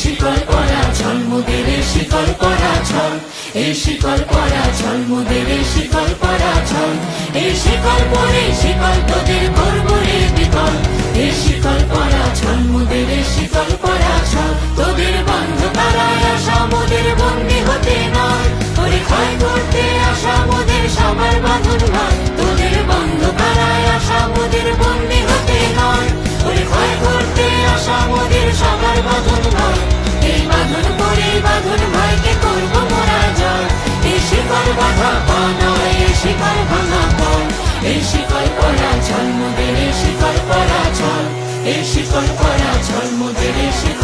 শিকল পরা ছল শিকল পরা মোদের এই শিকল পরা ছল এই শিকল পরে শিকল তোদের করব রে বিকল। এই শিকল পরা ছল শিকল পরা ছল তোদের বন্ধ তারায় আসা মোদের বন্দি হতে নয়। ওরে ক্ষয় করতে আসা মোদের সবার বাঁধন নয় তোদের বন্ধ তারায় আসা মোদের বন্দি হতে নয়। ওরে ক্ষয় করতে আসা মোদের সবার বাঁধন নয় শিকল ভাঙা পর এই শিকল পরা ছল মোদের এই শিকল পরা ছল এই শিকল পরা ছল এই শিকল